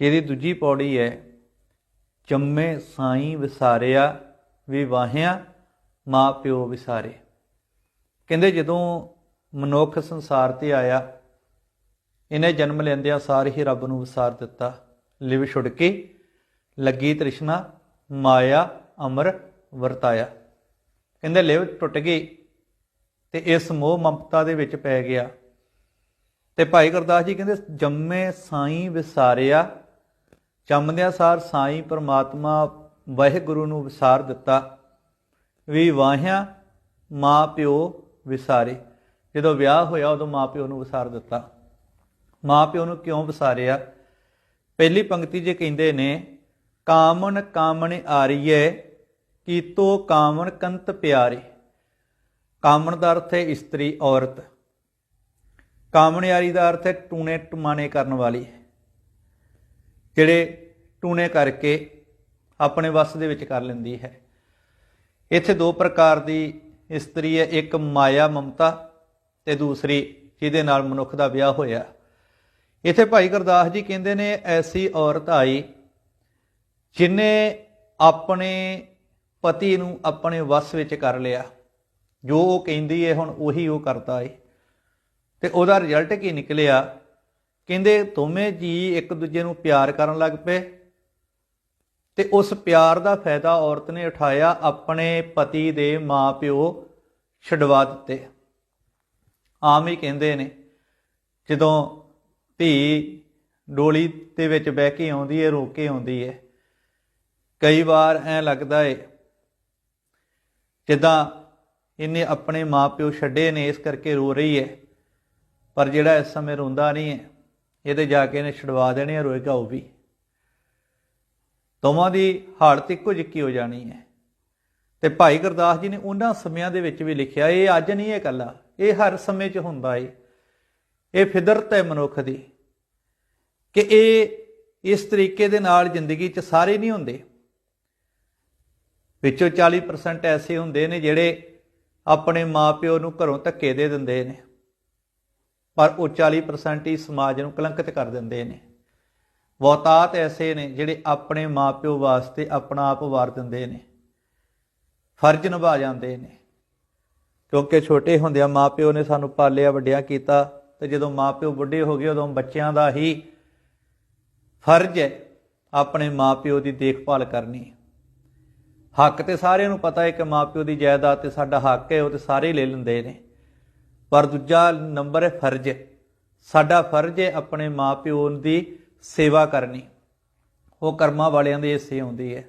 ਜਿਹਦੀ ਦੂਜੀ ਪੌੜੀ ਹੈ ਜੰਮੇ ਸਾਈ ਵਿਸਾਰਿਆ ਵੀ ਵਾਹਿਆ ਮਾਂ ਪਿਓ ਵਿਸਾਰੇ। ਕਹਿੰਦੇ ਜਦੋਂ ਮਨੁੱਖ ਸੰਸਾਰ ਤੇ ਆਇਆ, ਇਹਨੇ ਜਨਮ ਲੈਂਦਿਆਂ ਸਾਰ ਹੀ ਰੱਬ ਨੂੰ ਵਿਸਾਰ ਦਿੱਤਾ। ਲਿਵ ਛੁੜ ਕੇ ਲੱਗੀ ਤ੍ਰਿਸ਼ਨਾ, ਮਾਇਆ, ਅਮਰ ਵਰਤਾਇਆ। ਕਹਿੰਦੇ ਲਿਵ ਟੁੱਟ ਗਈ ਤੇ ਇਸ ਮੋਹ ਮਮਤਾ ਦੇ ਵਿੱਚ ਪੈ ਗਿਆ। ਤੇ ਭਾਈ ਗੁਰਦਾਸ ਜੀ ਕਹਿੰਦੇ, ਜੰਮੇ ਸਾਈ ਵਿਸਾਰਿਆ ਜੰਮਦਿਆਂ ਸਾਰ ਸਾਈਂ ਪਰਮਾਤਮਾ ਵਾਹਿਗੁਰੂ ਨੂੰ ਵਿਸਾਰ ਦਿੱਤਾ, ਵੀ ਵਾਹਿਆ ਮਾਂ ਪਿਓ ਵਿਸਾਰੇ। ਜਦੋਂ ਵਿਆਹ ਹੋਇਆ, ਉਦੋਂ ਮਾਂ ਪਿਓ ਨੂੰ ਵਿਸਾਰ ਦਿੱਤਾ। ਮਾਂ ਪਿਓ ਨੂੰ ਕਿਉਂ ਵਿਸਾਰਿਆ? ਪਹਿਲੀ ਪੰਕਤੀ ਜੇ ਕਹਿੰਦੇ ਨੇ, ਕਾਮਨ ਕਾਮਣ ਆਰੀਏ ਕੀਤੋ ਕਾਮਨ ਕੰਤ ਪਿਆਰੇ। ਕਾਮਣ ਦਾ ਅਰਥ ਹੈ ਇਸਤਰੀ ਔਰਤ। ਕਾਮਣਿਆਰੀ ਦਾ ਅਰਥ ਹੈ ਟੂਣੇ ਟਮਾਣੇ ਕਰਨ ਵਾਲੀ। ਜਿਹੜੇ ਟੂਣੇ ਕਰਕੇ ਆਪਣੇ ਵੱਸ ਦੇ ਵਿੱਚ ਕਰ ਲੈਂਦੀ ਹੈ। ਇੱਥੇ ਦੋ ਪ੍ਰਕਾਰ ਦੀ ਇਸਤਰੀ ਹੈ, ਇੱਕ ਮਾਇਆ ਮਮਤਾ ਤੇ ਦੂਸਰੀ ਜਿਹਦੇ ਨਾਲ ਮਨੁੱਖ ਦਾ ਵਿਆਹ ਹੋਇਆ। ਇੱਥੇ ਭਾਈ ਗੁਰਦਾਸ ਜੀ ਕਹਿੰਦੇ ਨੇ, ਐਸੀ ਔਰਤ ਆਈ ਜਿਨੇ ਆਪਣੇ ਪਤੀ ਨੂੰ ਆਪਣੇ ਵੱਸ ਵਿੱਚ ਕਰ ਲਿਆ। ਜੋ ਉਹ ਕਹਿੰਦੀ ਹੈ, ਹੁਣ ਉਹੀ ਉਹ ਕਰਦਾ ਹੈ ਤੇ ਉਹਦਾ ਰਿਜ਼ਲਟ ਕੀ ਨਿਕਲਿਆ? ਕਹਿੰਦੇ ਦੋਵੇਂ ਜੀ ਇੱਕ ਦੂਜੇ ਨੂੰ ਪਿਆਰ ਕਰਨ ਲੱਗ ਪਏ ਤੇ ਉਸ ਪਿਆਰ ਦਾ ਫਾਇਦਾ ਔਰਤ ਨੇ ਉਠਾਇਆ, ਆਪਣੇ ਪਤੀ ਦੇ ਮਾਪਿਓ ਛਡਵਾ ਦਿੱਤੇ। ਆਮ ਹੀ ਕਹਿੰਦੇ ਨੇ, ਜਦੋਂ ਧੀ ਡੋਲੀ ਦੇ ਵਿੱਚ ਬਹਿ ਕੇ ਆਉਂਦੀ ਹੈ ਰੋ ਕੇ ਆਉਂਦੀ ਹੈ ਕਈ ਵਾਰ ਐ ਲੱਗਦਾ ਏ, ਜਿੱਦਾਂ ਇਹਨੇ ਆਪਣੇ ਮਾਪਿਓ ਛੱਡੇ ਨੇ, ਇਸ ਕਰਕੇ ਰੋ ਰਹੀ ਹੈ ਪਰ ਜਿਹੜਾ ਇਸ ਸਮੇਂ ਰੋਂਦਾ ਨਹੀਂ ਹੈ ਇਹਦੇ ਜਾ ਕੇ ਇਹਨੇ ਛਡਵਾ ਦੇਣੇ ਆ ਰੋਏਗਾ ਉਹ ਵੀ। ਦੋਵਾਂ ਦੀ ਹਾਲਤ ਇੱਕੋ ਜਿੱਕੀ ਹੋ ਜਾਣੀ ਹੈ। ਤੇ ਭਾਈ ਗੁਰਦਾਸ ਜੀ ਨੇ ਉਹਨਾਂ ਸਮਿਆਂ ਦੇ ਵਿੱਚ ਵੀ ਲਿਖਿਆ, ਇਹ ਅੱਜ ਨਹੀਂ ਇਹ ਕੱਲਾ ਇਹ ਹਰ ਸਮੇਂ 'ਚ ਹੁੰਦਾ ਏ। ਇਹ ਫਿਦਰਤ ਹੈ ਮਨੁੱਖ ਦੀ ਕਿ ਇਹ ਇਸ ਤਰੀਕੇ ਦੇ ਨਾਲ ਜ਼ਿੰਦਗੀ 'ਚ ਸਾਰੇ ਨਹੀਂ ਹੁੰਦੇ। ਵਿੱਚੋਂ 40% ਐਸੇ ਹੁੰਦੇ ਨੇ ਜਿਹੜੇ ਆਪਣੇ ਮਾਪਿਓ ਨੂੰ ਘਰੋਂ ਧੱਕੇ ਦੇ ਦਿੰਦੇ ਨੇ। ਪਰ ਉਹ 40% ਹੀ ਸਮਾਜ ਨੂੰ ਕਲੰਕਿਤ ਕਰ ਦਿੰਦੇ ਨੇ। ਬਹੁਤਾਤ ਐਸੇ ਨੇ ਜਿਹੜੇ ਆਪਣੇ ਮਾਪਿਓ ਵਾਸਤੇ ਆਪਣਾ ਆਪ ਵਾਰ ਦਿੰਦੇ ਨੇ। ਫਰਜ਼ ਨਿਭਾ ਜਾਂਦੇ ਨੇ। ਕਿਉਂਕਿ ਛੋਟੇ ਹੁੰਦਿਆਂ ਮਾਪਿਓ ਨੇ ਸਾਨੂੰ ਪਾਲਿਆ ਵੱਡਿਆ ਕੀਤਾ ਤੇ ਜਦੋਂ ਮਾਪਿਓ ਬੁੱਢੇ ਹੋ ਗਏ ਉਦੋਂ ਬੱਚਿਆਂ ਦਾ ਹੀ ਫਰਜ਼ ਹੈ ਆਪਣੇ ਮਾਪਿਓ ਦੀ ਦੇਖਭਾਲ ਕਰਨੀ। ਹੱਕ ਤੇ ਸਾਰਿਆਂ ਨੂੰ ਪਤਾ ਹੈ ਕਿ ਮਾਪਿਓ ਦੀ ਜਾਇਦਾਦ ਤੇ ਸਾਡਾ ਹੱਕ ਹੈ, ਉਹ ਤੇ ਸਾਰੇ ਲੈ ਲੈਂਦੇ ਨੇ। ਪਰ ਦੂਜਾ ਨੰਬਰ ਹੈ ਫਰਜ਼। ਸਾਡਾ ਫਰਜ਼ ਹੈ ਆਪਣੇ ਮਾਪਿਓ ਦੀ ਸੇਵਾ ਕਰਨੀ। ਉਹ ਕਰਮਾਂ ਵਾਲਿਆਂ ਦੇ ਹਿੱਸੇ ਆਉਂਦੀ ਹੈ।